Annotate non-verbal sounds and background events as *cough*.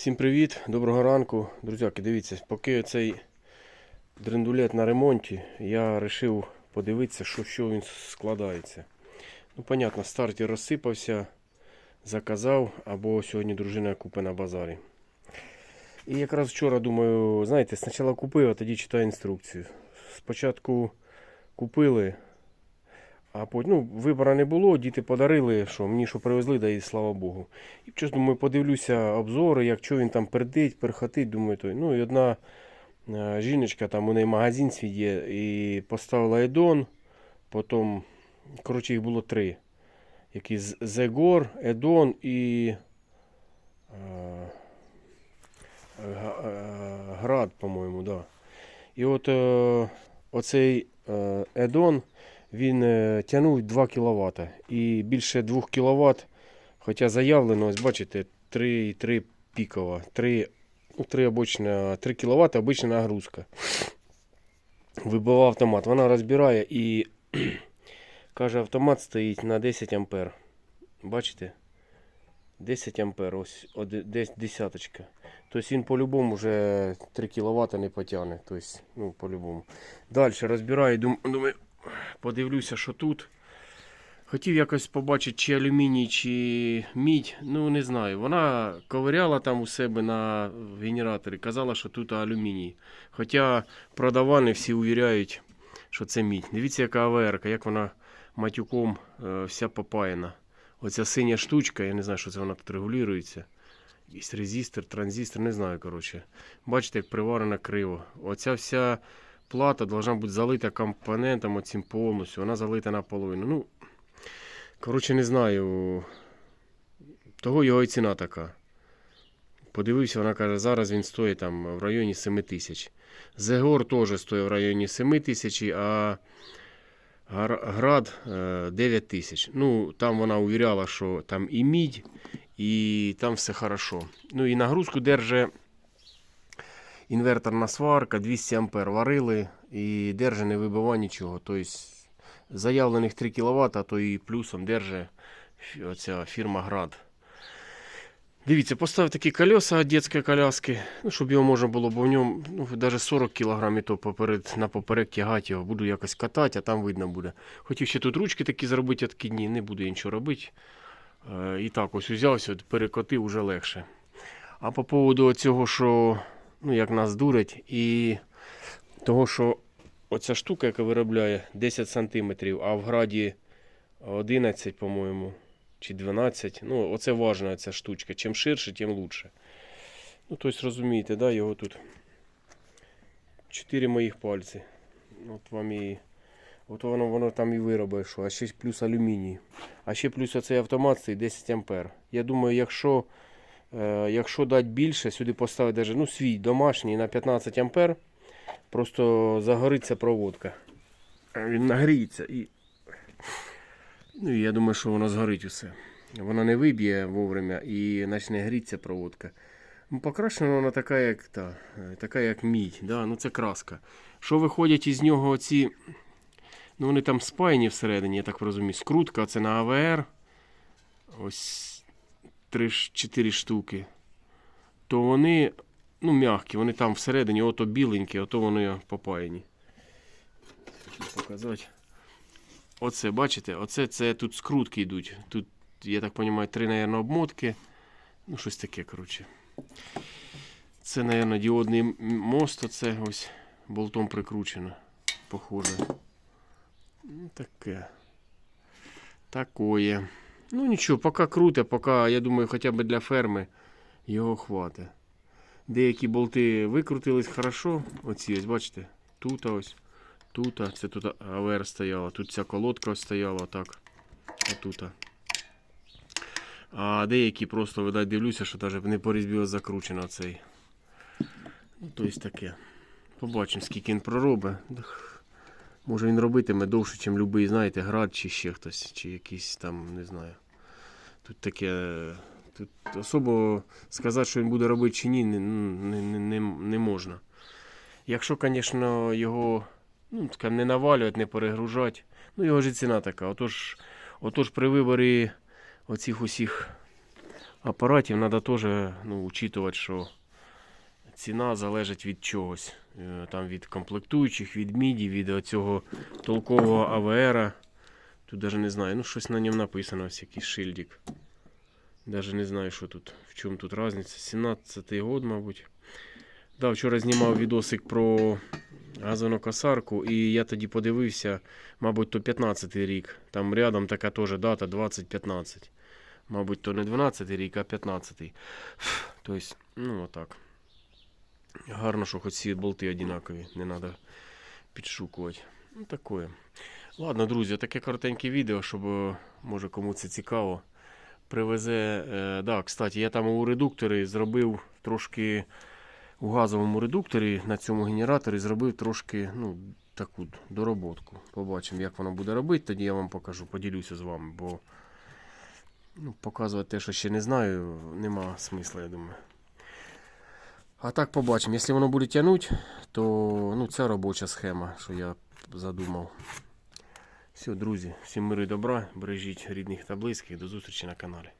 Всім привіт, доброго ранку. Друзяки, дивіться, поки цей дрендулет на ремонті, я вирішив подивитися, що, що він складається. Ну, понятно, стартер розсипався, заказав, або сьогодні дружина купить на базарі. І якраз вчора думаю, знаєте, спочатку купив, а тоді читаю інструкцію. Спочатку купили, а потім ну, вибору не було, діти подарили, що мені що привезли, да і слава Богу. І щось думаю, подивлюся обзори, як що він там пердить, перхотить, думаю, той. Ну і одна е, жіночка, там у неї магазин свій є, і поставила Едон, потім, коротше, їх було три. Якийсь Зегор, Едон і е, е, Град, по-моєму, да. І от оцей Едон, він е, тягнув 2 кВт. І більше 2 кВт, хоча заявлено, ось бачите, 3,3 пікова, 3, ну, 3, обична, 3 кВт обична нагрузка. Вибивав автомат. Вона розбирає і *clears throat* каже, автомат стоїть на 10 ампер. Бачите? 10 ампер, ось десь десяточка. Тобто він по-любому вже 3 кВт не потягне. Тобто, ну, по-любому. Далі розбираю, дум- думаю, подивлюся, що тут. Хотів якось побачити, чи алюміній, чи мідь. Ну, не знаю. Вона ковиряла там у себе на генераторі, казала, що тут алюміній. Хоча продавани всі увіряють, що це мідь. Дивіться, яка АВР, як вона матюком е, вся попаяна. Оця синя штучка, я не знаю, що це вона тут регулюється. Якийсь резистор, транзистор, не знаю, коротше. Бачите, як приварена криво. Оця вся плата должна бути залита компонентом оцим повністю. Вона залита наполовину. Ну, коротше, не знаю. Того його і ціна така. Подивився, вона каже, зараз він стоїть там в районі 7 тисяч. Зегор теж стоїть в районі 7 тисяч, а Град е, 9 тисяч. Ну, там вона увіряла, що там і мідь, і там все хорошо. Ну і нагрузку держить інверторна сварка, 200 ампер варили і держить не вибиває нічого. Тобто заявлених 3 кВт, а то і плюсом держить фі- оця фірма Град. Дивіться, поставив такі колеса дитячої коляски, ну, щоб його можна було, бо в ньому ну, навіть 40 кг і то поперед, на поперек тягати його. Буду якось катати, а там видно буде. Хотів ще тут ручки такі зробити откидні, не буду я нічого робити. Е, і так ось узявся, перекотив уже легше. А по поводу цього, що ну, як нас дурять, і того, що оця штука, яка виробляє 10 см, а в граді 11, по-моєму, чи 12. Ну, оце важна ця штучка. Чим ширше, тим лучше. Ну, тобто, розумієте, да, його тут 4 моїх пальці. От вам і. От воно, воно там і виробить, що, а ще плюс алюміній. А ще плюс оцей автомат цей 10 ампер. Я думаю, якщо, якщо дати більше, сюди поставити даже, ну, свій домашній на 15 ампер, просто загориться проводка. Він нагріється і. Ну, я думаю, що воно згорить усе. Вона не виб'є вовремя і почне грітися проводка. Ну, покрашена вона така, як та, е, така, як мідь. Да? Ну, це краска. Що виходять із нього ці. Ну, вони там спаяні всередині, я так розумію. Скрутка це на АВР. Ось 3-4 штуки. То вони, ну, м'які, вони там всередині, ото біленькі, ото вони попаяні. Показати. Оце, бачите, оце це тут скрутки йдуть. Тут, я так розумію, три, мабуть, обмотки. Ну, щось таке, коротше. Це, мабуть, діодний мост, оце ось болтом прикручено. Похоже. Ну, таке. Такое. Ну нічого, поки круте, поки, я думаю, хоча б для ферми його хватить. Деякі болти викрутились хорошо. Оці ось, бачите, тут ось. Тут, це тут АВР стояла, тут ця колодка ось стояла, так. Отут. А деякі просто, видать, дивлюся, що навіть не по закручено цей. Ну, тобто таке. Побачимо, скільки він проробить. Може він робитиме довше, ніж будь-який, знаєте, град чи ще хтось, чи якийсь там, не знаю. Тут таке. Тут особо сказати, що він буде робити чи ні, не, не, не, не, можна. Якщо, звісно, його ну, таке, не навалювати, не перегружати, ну його ж ціна така. Отож, отож при виборі оцих усіх апаратів треба теж ну, учитувати, що ціна залежить від чогось. Е, Там від комплектуючих, від міді, від цього толкового АВР. Тут навіть не знаю, ну щось на ньому написано, ось якийсь шильдик. Даже не знаю, що тут, в чому тут різниця. 17-й год, мабуть. Да, вчора знімав відосик про газонокосарку, і я тоді подивився, мабуть, то 15 рік. Там рядом така теж дата 2015. Мабуть, то не 12 рік, а 15. Тобто, ну отак. Гарно, що хоч ці болти однакові, не треба підшукувати. Ну, таке. Ладно, друзі, таке коротеньке відео, щоб е, може кому це цікаво. Привезе. Е, да, кстати, я там у редукторі зробив трошки у газовому редукторі на цьому генераторі зробив трошки ну, таку дороботку. Побачимо, як воно буде робити, тоді я вам покажу, поділюся з вами, бо ну, показувати те, що ще не знаю, нема смисла, я думаю. А так побачимо. Якщо воно буде тягнути, то ну, це робоча схема, що я задумав. Все, друзі, всім миру і добра, бережіть рідних та близьких. До зустрічі на каналі.